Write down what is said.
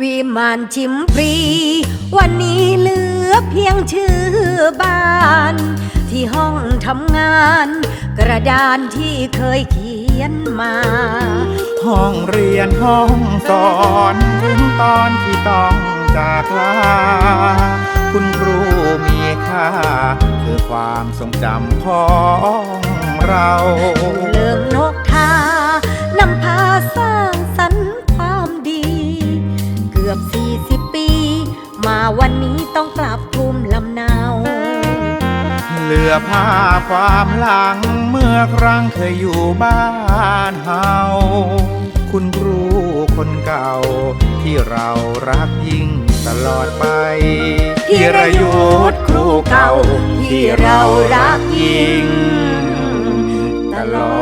วิมานชิมฟรี วันนี้เหลือเพียงชื่อบ้าน ที่ห้องทำงาน กระดานที่เคยเขียนมา ห้องเรียนห้องสอนถึงตอนที่ต้องจากลา คุณครูมีค่า คือความทรงจำของเรา กือบปี มาวันนี้ต้องกลับภูมิลำเนา เหลือภาพความหลังเมื่อครั้งเคยอยู่บ้านเฮาคุณครูคนเก่า ที่เรารักยิ่งตลอดไปธีรยุทธครูเก่า ที่เรารักยิ่งตลอด